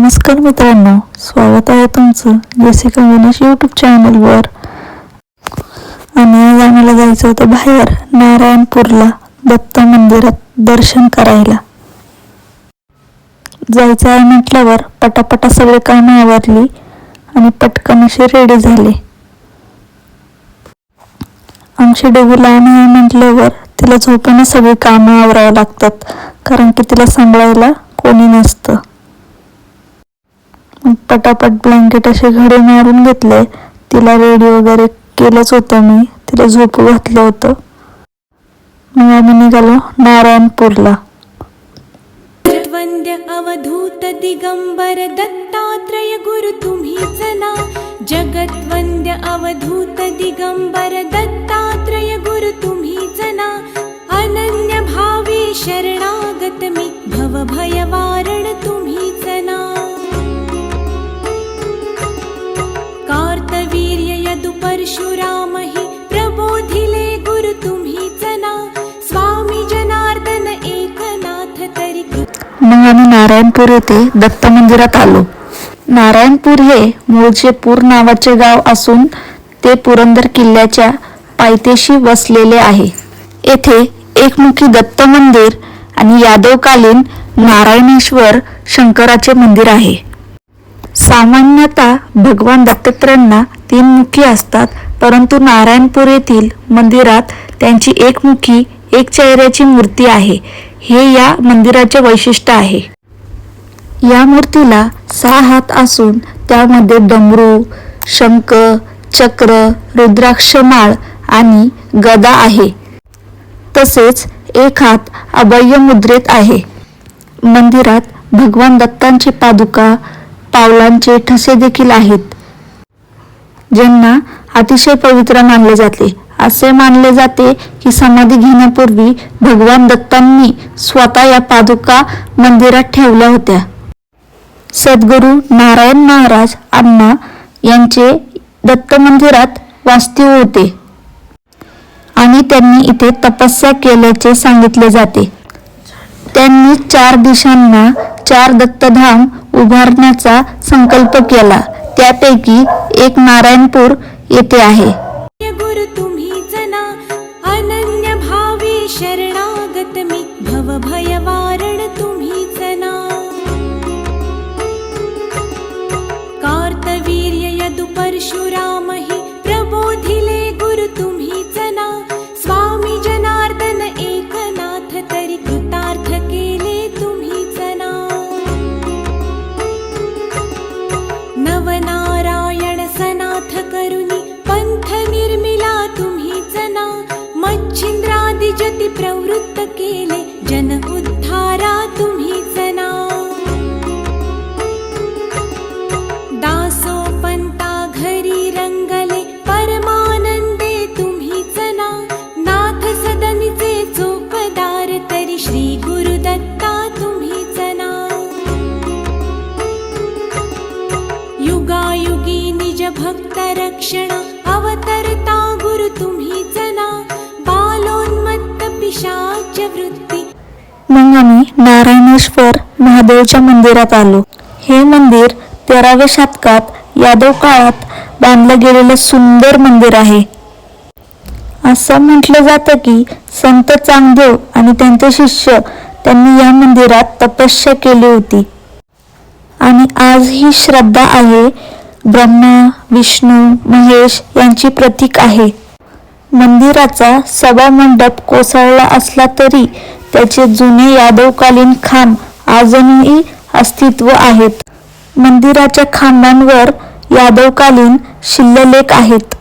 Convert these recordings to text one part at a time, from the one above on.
नमस्कार मित्रांनो स्वागत आहे तुमचं जेसिका गणेश यूट्यूब चॅनलवर आणि आज आम्हाला जायचं होतं बाहेर नारायणपूरला दत्त मंदिरात दर्शन करायला. जायचं आहे म्हटल्यावर पटापटा सगळे कामं आवरली आणि पटकन असे रेडी झाले. आमची डोबू लहान आहे म्हटल्यावर तिला झोपेने सगळी कामं आवरावं लागतात कारण की तिला सांभाळायला कोणी नसतं. पटापट ब्लँकेट असे घडे मारून घेतले. तिला रेडी वगैरे केलंच होतं मी. तिला झोपू घातलं होतं. मग आम्ही निघालो नारायणपूरला. वंद्य अवधूत दिगंबर दत्तात्रय गुरु तुम्हीच जगत वंद्य अवधूत दिगंबर दत्तात्रय गुरु तुम्ही ना अनन्य भावे शरणागत मी भव भयवा परशुराम हि प्रबोधिले गुरु तुम्ही जना स्वामी जनार्दन एकनाथ तरी मग आम्ही नारायणपूर येथे दत्त मंदिरात आलो. नारायणपूर हे मूळचे पूर नावाचे गाव असून ते पुरंदर किल्ल्याच्या पायथ्याशी वसलेले आहे. येथे एकमुखी दत्त मंदिर आणि यादवकालीन नारायणेश्वर शंकराचे मंदिर आहे. सामान्यतः भगवान दत्तात्रयांना तीन मुखी असतात परंतु नारायणपूर येथील मंदिरात त्यांची एक मुखी एक चेहऱ्याची मूर्ती आहे. हे या मंदिराचे वैशिष्ट्य आहे. या मूर्तीला सहा हात असून त्यामध्ये डमरू शंख चक्र रुद्राक्षमाळ आणि गदा आहे. तसेच एक हात अभय मुद्रेत आहे. मंदिरात भगवान दत्तांची पादुका पावलांचे ठसे देखील आहेत. ज्यांना अतिशय पवित्र मानले जाते. असे मानले जाते की समाधी घेण्यापूर्वी भगवान दत्तांनी स्वतः या पादुका मंदिरात ठेवल्या होत्या. सद्गुरू नारायण महाराज अण्णा यांचे दत्त मंदिरात वास्तव्य होते. आणि त्यांनी इथे तपस्या केल्याचे सांगितले जाते. त्यांनी चार दिशांना चार दत्तधाम उभारण्याचा संकल्प केला. त्यापैकी एक नारायणपूर येथे आहे. गुरु भक्त रक्षण अवतरता गुरु तुम्ही जना बालोन्मत्त पिशाच वृत्ती. मग आम्ही नारायणेश्वर महादेवच्या मंदिरात आलो. हे मंदिर तेराव्या शतकात यादव काळात बांधलं गेलेलं सुंदर मंदिर आहे. असं म्हटलं जातं की संत चांगदेव आणि त्यांचे शिष्य त्यांनी या मंदिरात तपस्या केली होती. आणि आज ही श्रद्धा आहे ब्रह्मा विष्णू महेश यांची प्रतीक आहे. मंदिराचा सभा मंडप कोसळला असला तरी त्याचे जुने यादवकालीन खांब अजूनही अस्तित्व आहेत. मंदिराच्या खांबांवर यादवकालीन शिल्ललेख आहेत.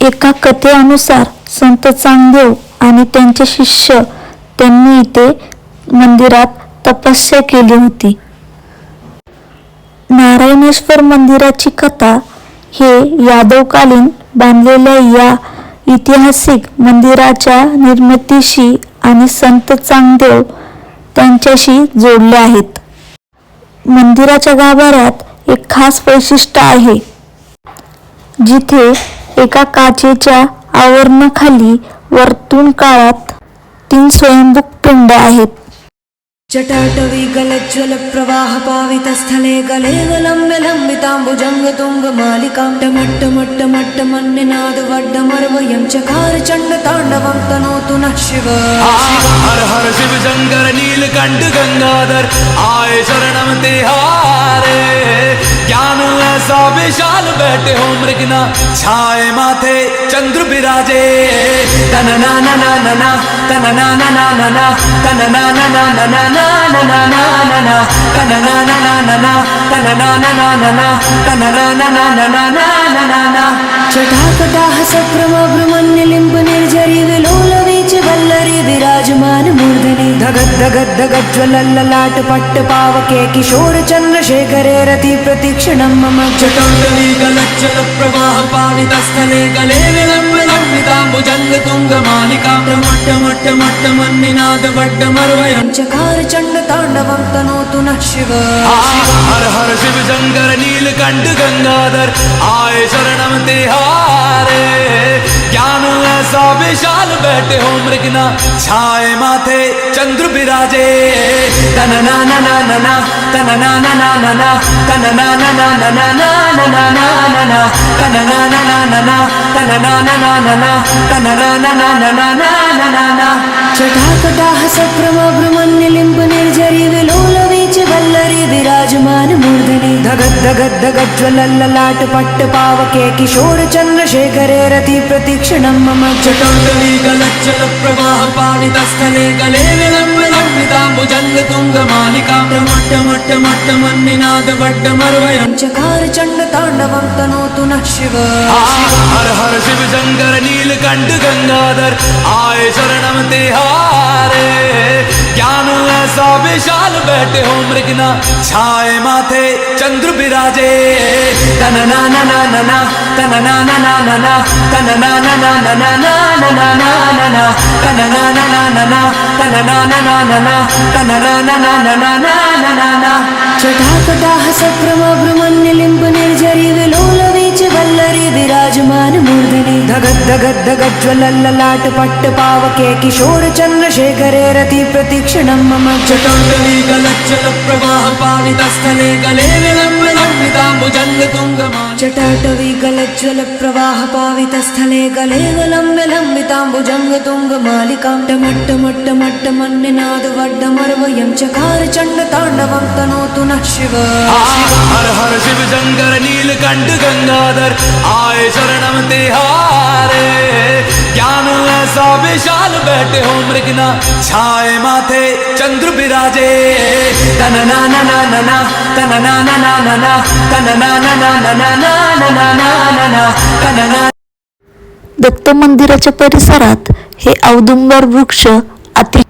एका कथेनुसार संत चांगदेव आणि त्यांचे शिष्य त्यांनी इथे मंदिरात तपस्या केली होती. नारायणेश्वर मंदिराची कथा हे यादवकालीन बांधलेल्या या ऐतिहासिक मंदिराच्या निर्मितीशी आणि संत चांगदेव त्यांच्याशी जोडले आहेत. मंदिराच्या गाभाऱ्यात एक खास वैशिष्ट्य आहे. जिथे एका काचेच्या आवरणाखाली वर्तुण काळात तीन स्वयंभूक पिंड आहेत. जटाटवीगलज्ज्वलप्रवाहपावितस्थले गले गलम्ब्य वड्ड टमट्टमट्टमट्टमन्निनादवड्डमर्वयं चकार चण्डताण्डवं तनोतु न शिव। हर हर शिव शङ्कर नीलकण्ठ गङ्गाधर आय शरणं ते हारे। ज्ञान ऐसा विशाल बैठे हो मृगना छाए माथे चंद्र बिराजे। तन ना ना ना ना ना तन ना ना ना ना ना तन ना ना ना ना ना ना ना ना ना ना ना तन ना ना ना ना ना तन ना ना ना ना ना तन ना ना ना ना ना ना ना ना ना जटाकटाः सप्रमभ्रमन्निलिम्ब निर्झरि विलोलवीच वल्लरी गदगज्ज्वलल्ललाट पट्टपावके किशोरचन्द्रशेखरे रतिप्रतीक्षणं मम चटोण्डलीकलच्छलप्रवाहपाणितस्थले कले विलम्बलम्बिताम्बुजङ्गतुङ्गमालिकां प्रमट्टमट्टमट्टमन्निनादवड्डमर्वयं चकार चण्डताण्डवं तनोतु नः शिव हर हर शिव शङ्कर नीलकण्ठ गङ्गाधर आय शरणं ते हारे ज्ञान ऐसा विशाल बैठे हो मृगना छाए माथे चंद्र विराजे तन ना ना ना ना ना तन ना ना ना ना ना तन ना ना ना ना ना ना ना ना ना ना ना तन ना ना ना ना ना तन ना ना ना ना ना तन ना ना ना ना ना ना ना ना ना जटाकटाः सप्रमभ्रमन्निलिम्ब निलिंब निर्जय गज्ज्वलल्ललाट पट्टपावके किशोरचन्द्रशेखरे रति प्रतीक्षणं मम चटोटलीकलच्चलप्रवाहपाणितस्थले कले विलम्बलम्बिताम्बुजङ्गतुङ्गमालिकाम्रमट्टमट्टमट्टमन्निनादवड्डमर्वयं चकार चण्डताण्डवं तनोतु नः शिव। हर हर शिव शङ्कर नीलकण्ठ गङ्गाधर आय शरणं तिहारे। ज्ञान सा विशाल बैठे हो मृगना छाय मा चंद्र विराजे तन ना ना ना ना ना तन ना ना ना ना ना तन ना ना ना ना ना ना ना ना ना ना ना तन ना ना ना ना ना तन ना ना ना ना ना तन ना ना ना ना ना ना ना ना ना जटाकटाः सप्रमभ्रमन्निलिम्ब गज्ज्वलल्ललाट पट्टपावके किशोरचन्द्रशेखरे रतिप्रतीक्षणं मम चटौटवीकलज्जलप्रवाहपावितस्थले कले विलम्बलम्बिताम्बुजङ्गतुङ्गमा चटाटवीकलज्जलप्रवाहपावितस्थले कले विलम्बिलम्बिताम्बुजङ्गतुङ्गमालिकां टमट्टमट्टमट्टमन्निनादवड्डमर्वयं चकार चण्डताण्डवं तनोतु नः शिव हर हर शिव शङ्कर नीलकण्ठ गङ्गाधर आय शरणं तेहा विशाल बैठे हो मृगना। छाए माथे चंद्र बिराजे। तन ना ना ना ना ना तन ना ना ना ना ना तन ना ना ना ना ना ना ना ना ना ना ना तन ना दत्त मंदिराच्या परिसरात हे औदुंबर वृक्ष अति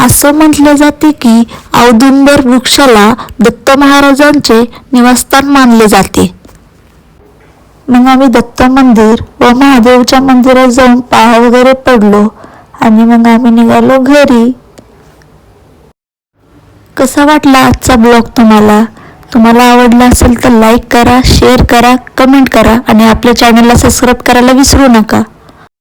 असं म्हटलं जाते की औदुंबर वृक्षाला दत्त महाराजांचे निवासस्थान मानले जाते. मग आम्ही दत्त मंदिर व महादेवच्या मंदिरात जाऊन पाया वगैरे पडलो आणि मग आम्ही निघालो घरी. कसा वाटला आजचा ब्लॉग तुम्हाला? तुम्हाला आवडला असेल तर लाईक करा शेअर करा कमेंट करा आणि आपल्या चॅनलला सबस्क्राईब करायला विसरू नका.